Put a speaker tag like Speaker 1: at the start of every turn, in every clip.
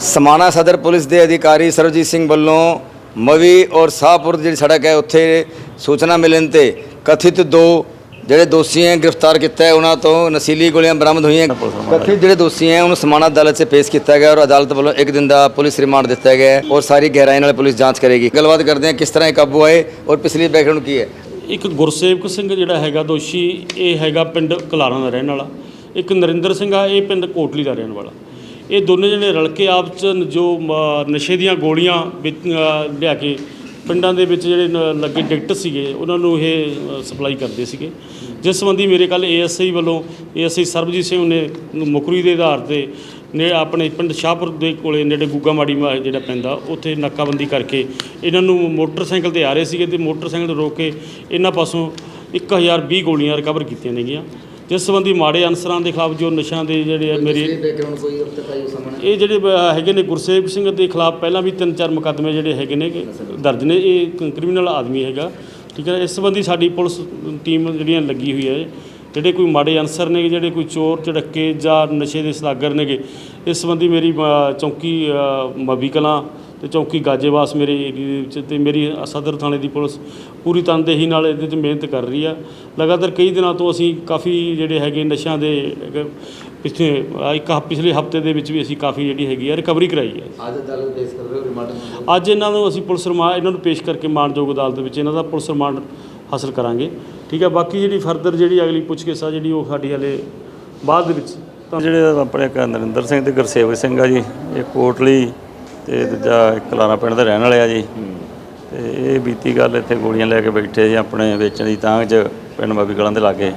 Speaker 1: ਸਮਾਣਾ ਸਦਰ ਪੁਲਿਸ ਦੇ ਅਧਿਕਾਰੀ ਸਰਬਜੀਤ ਸਿੰਘ ਵੱਲੋਂ ਮਵੀ ਔਰ ਸਾਹਪੁਰ ਦੀ ਜਿਹੜੀ ਸੜਕ ਹੈ ਉੱਥੇ ਸੂਚਨਾ ਮਿਲਣ ਤੇ ਕਥਿਤ ਦੋ ਜਿਹੜੇ ਦੋਸ਼ੀ ਹੈ ਗ੍ਰਿਫਤਾਰ ਕੀਤਾ ਹੈ ਉਹਨਾਂ ਤੋਂ ਨਸ਼ੀਲੀ ਗੋਲੀਆਂ ਬਰਾਮਦ ਹੋਈਆਂ ਕਥਿਤ ਜਿਹੜੇ ਦੋਸ਼ੀ ਹੈ ਉਹਨੂੰ ਸਮਾਣਾ ਅਦਾਲਤ 'ਚ ਪੇਸ਼ ਕੀਤਾ ਗਿਆ ਔਰ ਅਦਾਲਤ ਵੱਲੋਂ ਇੱਕ ਦਿਨ ਦਾ ਪੁਲਿਸ ਰਿਮਾਂਡ ਦਿੱਤਾ ਗਿਆ ਹੈ ਔਰ ਸਾਰੀ ਗਹਿਰਾਈ ਨਾਲ ਪੁਲਿਸ ਜਾਂਚ ਕਰੇਗੀ। ਗੱਲਬਾਤ ਕਰਦੇ ਹਾਂ ਕਿਸ ਤਰ੍ਹਾਂ ਇਹ ਕਾਬੂ ਆਏ ਔਰ ਪਿਛਲੀ ਬੈਕਗ੍ਰਾਉਂਡ ਕੀ ਹੈ?
Speaker 2: ਇੱਕ ਗੁਰਸੇਵਕ ਸਿੰਘ ਜਿਹੜਾ ਹੈਗਾ ਦੋਸ਼ੀ ਇਹ ਹੈਗਾ ਪਿੰਡ ਕਲਾਰਾਂ ਦਾ ਰਹਿਣ ਵਾਲਾ। ਇੱਕ ਨਰਿੰਦਰ ਸਿੰਘ ਆ ਇਹ ਪਿੰਡ ਕੋਟਲੀ ਦਾ ਰਹਿਣ ਵਾਲਾ। ਇਹ ਦੋਨੇ ਜਣੇ ਰਲ ਕੇ ਆਪ ਚ ਜੋ ਨਸ਼ੇ ਦੀਆਂ ਗੋਲੀਆਂ ਵਿੱਚ, ਲਿਆ ਕੇ ਪਿੰਡਾਂ ਦੇ ਵਿੱਚ ਜਿਹੜੇ ਲੱਗੇ ਡਿਕਟ ਸੀਗੇ ਉਹਨਾਂ ਨੂੰ ਇਹ ਸਪਲਾਈ ਕਰਦੇ ਸੀਗੇ। ਜਿਸ ਸੰਬੰਧੀ ਮੇਰੇ ਕੱਲ ਏਐਸਆਈ ਵੱਲੋਂ ਏਐਸਆਈ ਸਰਬਜੀਤ ਸਿੰਘ ਨੇ ਮੁਕਰੀ ਦੇ ਆਧਾਰ ਤੇ ਨੇ ਆਪਣੇ ਪਿੰਡ ਸ਼ਾਹਪੁਰ ਦੇ ਕੋਲੇ ਨੇੜੇ ਗੁੱਗਾ ਮਾੜੀ ਮਾ ਜਿਹੜਾ ਪੈਂਦਾ ਉੱਥੇ ਨਾਕਾਬੰਦੀ ਕਰਕੇ ਇਹਨਾਂ ਨੂੰ ਮੋਟਰਸਾਈਕਲ ਤੇ ਆ ਰਹੇ ਸੀਗੇ ਤੇ ਮੋਟਰਸਾਈਕਲ ਰੋਕ ਕੇ ਇਹਨਾਂ ਪਾਸੋਂ 1020 ਗੋਲੀਆਂ ਰਿਕਵਰ ਕੀਤੀਆਂ ਨੇਗੀਆਂ। ਜਿਸ ਸੰਬੰਧੀ ਮਾੜੇ ਅਨਸਰਾਂ ਦੇ ਖਿਲਾਫ ਜੋ ਨਸ਼ਿਆਂ ਦੇ ਜਿਹੜੇ ਮੇਰੀ
Speaker 1: ਬੈਕਗ੍ਰਾਉਂਡ ਕੋਈ ਸਾਹਮਣੇ?
Speaker 2: ਇਹ ਜਿਹੜੇ ਹੈਗੇ ਨੇ ਗੁਰਸੇਵਕ ਸਿੰਘ ਦੇ ਖਿਲਾਫ ਪਹਿਲਾਂ ਵੀ ਤਿੰਨ ਚਾਰ ਮੁਕੱਦਮੇ ਜਿਹੜੇ ਹੈਗੇ ਨੇ ਦਰਜ ਨੇ। ਇਹ ਕ੍ਰਿਮੀਨਲ ਆਦਮੀ ਹੈਗਾ ਠੀਕ ਹੈ ਇਸ ਸੰਬੰਧੀ ਸਾਡੀ ਪੁਲਿਸ ਟੀਮ ਜਿਹੜੀਆਂ ਲੱਗੀ ਹੋਈ ਹੈ ਜਿਹੜੇ ਕੋਈ ਮਾੜੇ ਅਨਸਰ ਨੇ ਜਿਹੜੇ ਕੋਈ ਚੋਰ ਝੜੱਕੇ ਜਾਂ ਨਸ਼ੇ ਦੇ ਸਦਾਗਰ ਨੇਗੇ ਇਸ ਸੰਬੰਧੀ ਮੇਰੀ ਚੌਂਕੀ ਮੱਬੀ ਕਲਾਂ ਤੇ ਚੌਂਕੀ ਗਾਜੇਵਾਸ ਮੇਰੇ ਏਰੀਏ ਦੇ ਵਿੱਚ ਤੇ ਮੇਰੀ ਸਦਰ ਥਾਣੇ ਦੀ ਪੁਲਿਸ ਪੂਰੀ ਤਨਦੇਹੀ ਨਾਲ ਇਹਦੇ 'ਚ ਮਿਹਨਤ ਕਰ ਰਹੀ ਆ। ਲਗਾਤਾਰ ਕਈ ਦਿਨਾਂ ਤੋਂ ਅਸੀਂ ਕਾਫੀ ਜਿਹੜੇ ਹੈਗੇ ਨਸ਼ਿਆਂ ਦੇ ਪਿਛਲੇ ਇੱਕ ਪਿਛਲੇ ਹਫ਼ਤੇ ਦੇ ਵਿੱਚ ਵੀ ਅਸੀਂ ਕਾਫੀ ਜਿਹੜੀ ਹੈਗੀ ਆ ਰਿਕਵਰੀ ਕਰਾਈ ਹੈ
Speaker 1: ਅੱਜ ਅਦਾਲਤ ਪੇਸ਼ ਕਰ ਰਹੇ ਹੋ ਰਿਮਾਂਡ
Speaker 2: ਅੱਜ ਇਹਨਾਂ ਨੂੰ ਅਸੀਂ ਪੁਲਿਸ ਰਿਮਾਂਡ ਇਹਨਾਂ ਨੂੰ ਪੇਸ਼ ਕਰਕੇ ਮਾਨਯੋਗ ਅਦਾਲਤ ਵਿੱਚ ਇਹਨਾਂ ਦਾ ਪੁਲਿਸ ਰਿਮਾਂਡ ਹਾਸਲ ਕਰਾਂਗੇ। ਠੀਕ ਹੈ ਬਾਕੀ ਜਿਹੜੀ ਫਰਦਰ ਜਿਹੜੀ ਅਗਲੀ ਪੁੱਛਗਿੱਛ ਆ ਜਿਹੜੀ ਉਹ ਸਾਡੀ ਹਲੇ ਬਾਅਦ ਦੇ ਵਿੱਚ ਤਾਂ
Speaker 3: ਜਿਹੜੇ ਆਪਣੇ ਨਰਿੰਦਰ ਸਿੰਘ ਤੇ ਗੁਰਸੇਵਕ ਸਿੰਘ ਆ ਜੀ ਇਹ ਕੋਟਲੀ ਤੇ ਦੂਜਾ ਕਲਾਰਾ ਪਿੰਡ ਦੇ ਰਹਿਣ ਵਾਲੇ ਆ ਜੀ। ਤੇ ਇਹ ਬੀਤੀ ਗੱਲ ਇੱਥੇ ਗੋਲੀਆਂ ਲੈ ਕੇ ਬੈਠੇ ਜੀ ਆਪਣੇ ਵੇਚਣ ਦੀ ਤਾਂਘ 'ਚ ਪਿੰਡ ਬਾਬੀ ਕਲਾਂ ਦੇ ਲਾਗੇ।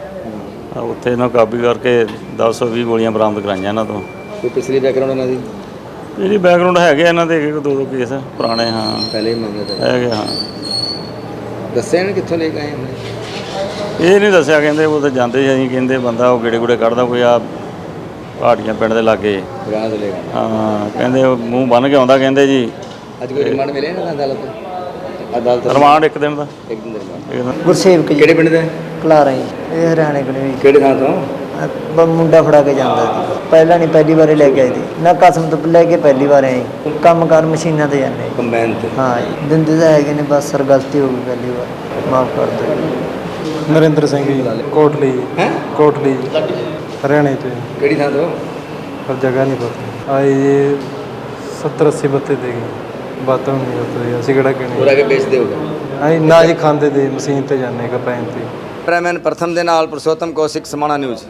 Speaker 3: ਆ ਉੱਥੇ ਇਹਨਾਂ ਨੂੰ ਕਾਬੂ ਕਰਕੇ 1020 ਗੋਲੀਆਂ ਬਰਾਮਦ ਕਰਾਈਆਂ ਇਹਨਾਂ ਤੋਂ।
Speaker 1: ਕੋਈ ਪਿਛਲੀ ਬੈਕਗ੍ਰਾਉਂਡ ਇਹਨਾਂ ਦੀ?
Speaker 3: ਜਿਹੜੀ ਬੈਕਗ੍ਰਾਉਂਡ ਹੈਗੇ ਇਹਨਾਂ ਦੇ ਇੱਕ ਦੋ ਦੋ ਕੇਸ ਪੁਰਾਣੇ ਹਾਂ।
Speaker 1: ਪਹਿਲੇ ਮਾਮਲੇ ਦਾ।
Speaker 3: ਹੈਗੇ ਹਾਂ।
Speaker 1: ਦੱਸਿਆ ਇਹਨਾਂ ਕਿੱਥੋਂ ਲੈ ਕੇ ਆਏ ਉਹਨੇ?
Speaker 3: ਇਹ ਨਹੀਂ ਦੱਸਿਆ ਕਹਿੰਦੇ ਉਹ ਤਾਂ ਜਾਂਦੇ ਸੀ ਅਸੀਂ ਕਹਿੰਦੇ ਬੰਦਾ ਉਹ ਗੇੜੇ ਗੂੜੇ ਕੱਢਦਾ ਕੋਈ ਆ ਪਹਾੜੀਆਂ ਪਿੰਡ ਦੇ ਲਾਗੇ।
Speaker 1: ਗਾਂ ਤੋਂ ਲੈ ਕੇ ਆਏ।
Speaker 3: ਹਾਂ ਕਹਿੰਦੇ ਉਹ ਮੂੰਹ ਬੰਨ ਕੇ ਆਉਂਦਾ ਕਹਿੰਦੇ ਜੀ।
Speaker 1: ਅੱਜ ਕੋਈ ਰਿਮਾਂਡ ਮਿਲਿਆ ਨਾ ਅਦਾਲਤ ਤੋਂ? ਅਦਾਲਤ ਤੋਂ।
Speaker 3: ਰਿਮਾਂਡ ਇੱਕ ਦਿਨ ਦਾ।
Speaker 1: ਇੱਕ ਦਿਨ ਦਾ ਰਿਮਾਂਡ।
Speaker 4: ਗੁਰਸੇਵਕ ਜੀ।
Speaker 1: ਕਿਹੜੇ ਪਿੰਡ ਦਾ?
Speaker 4: ਕਲਾਰਾ ਜੀ। ਇਹ ਹਰਿਆਣੇ ਕੋਲ ਵੀ
Speaker 1: ਕਿਹੜੇ ਥਾਂ ਤੋਂ?
Speaker 4: ਬ- ਮੁੰਡਾ ਫੜਾ ਕੇ ਜਾਂਦਾ ਸੀ ਪਹਿਲਾਂ ਨਹੀਂ ਪਹਿਲੀ ਵਾਰੀ ਲੈ ਕੇ ਆਈ ਸੀ ਨਾ ਕਸਮ ਤੋਂ ਲੈ ਕੇ ਪਹਿਲੀ ਵਾਰ ਆਈ ਕੰਮ ਕਾਰ ਮਸ਼ੀਨਾਂ ਤੇ ਜਾਂਦੇ
Speaker 1: ਕੰਬਾਈਨ ਤੇ।
Speaker 4: ਹਾਂ ਜੀ। ਦਿੰਦੇ ਤਾਂ ਹੈਗੇ ਨੇ ਬਸ ਸਰ ਗਲਤੀ ਹੋ ਗਈ ਪਹਿਲੀ ਵਾਰ। ਮਾਫ ਕਰ ਦਿਓ।
Speaker 5: ਨਰਿੰਦਰ ਸਿੰਘ ਜੀ ਕੋਟਲੀ।
Speaker 1: ਹੈ?
Speaker 5: ਕੋਟਲੀ। ਹਰਿਆਣੇ ਚ
Speaker 1: ਕਿਹੜੀ ਥਾਂ ਤੋਂ?
Speaker 5: ਪਰ ਜਗ੍ਹਾ ਨਹੀਂ ਪਤਾ। ਆਏ ਜੀ 70 80 ਬੱਤੇ ਦੇ ਗਏ। ਬਾਤਾਂ ਨਹੀਂ ਪਤਾ ਅਸੀਂ ਕਿਹੜਾ
Speaker 1: ਹੋਰ
Speaker 5: ਕਿਹਨੇ
Speaker 1: ਅੱਗੇ ਵੇਚਦੇ ਹੋਗੇ?
Speaker 5: ਆਏ ਨਾ ਜੀ ਖਾਂਦੇ ਦੇ ਮਸ਼ੀਨ ਤੇ ਜਾਂਦੇ ਕਪੈਨ ਤੇ।
Speaker 1: ਕੈਮਰਾਮੈਨ ਪ੍ਰਥਮ ਦੇ ਨਾਲ ਪੁਰਸ਼ੋਤਮ ਕੌਸ਼ਿਕ ਸਮਾਣਾ ਨਿਊਜ਼।